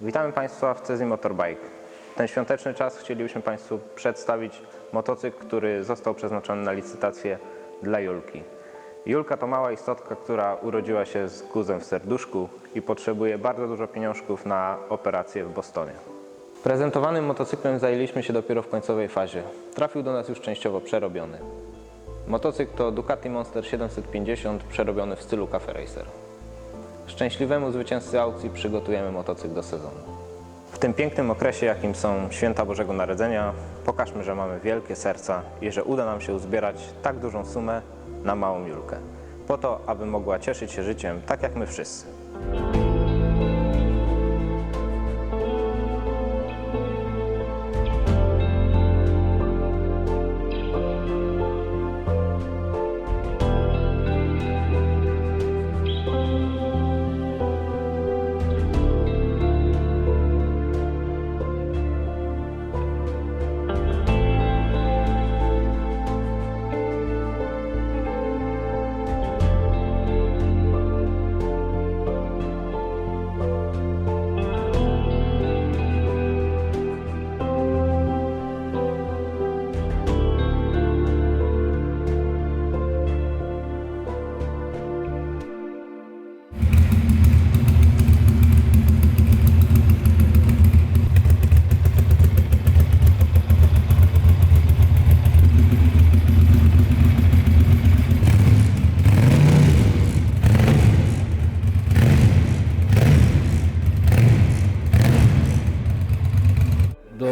Witamy Państwa w Cezji Motorbike. Ten świąteczny czas chcielibyśmy Państwu przedstawić motocykl, który został przeznaczony na licytację dla Julki. Julka to mała istotka, która urodziła się z guzem w serduszku i potrzebuje bardzo dużo pieniążków na operację w Bostonie. Prezentowanym motocyklem zajęliśmy się dopiero w końcowej fazie. Trafił do nas już częściowo przerobiony. Motocykl to Ducati Monster 750 przerobiony w stylu Cafe Racer. Szczęśliwemu zwycięzcy aukcji przygotujemy motocykl do sezonu. W tym pięknym okresie, jakim są święta Bożego Narodzenia, pokażmy, że mamy wielkie serca i że uda nam się uzbierać tak dużą sumę na małą Julkę. Po to, aby mogła cieszyć się życiem tak jak my wszyscy.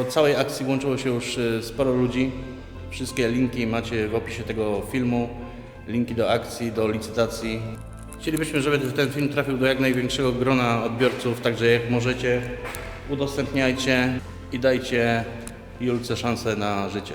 Całej akcji włączyło się już e, sporo ludzi. Wszystkie linki macie w opisie tego filmu. Linki do akcji, do licytacji. Chcielibyśmy, żeby ten film trafił do jak największego grona odbiorców, także jak możecie, udostępniajcie i dajcie Julce szansę na życie.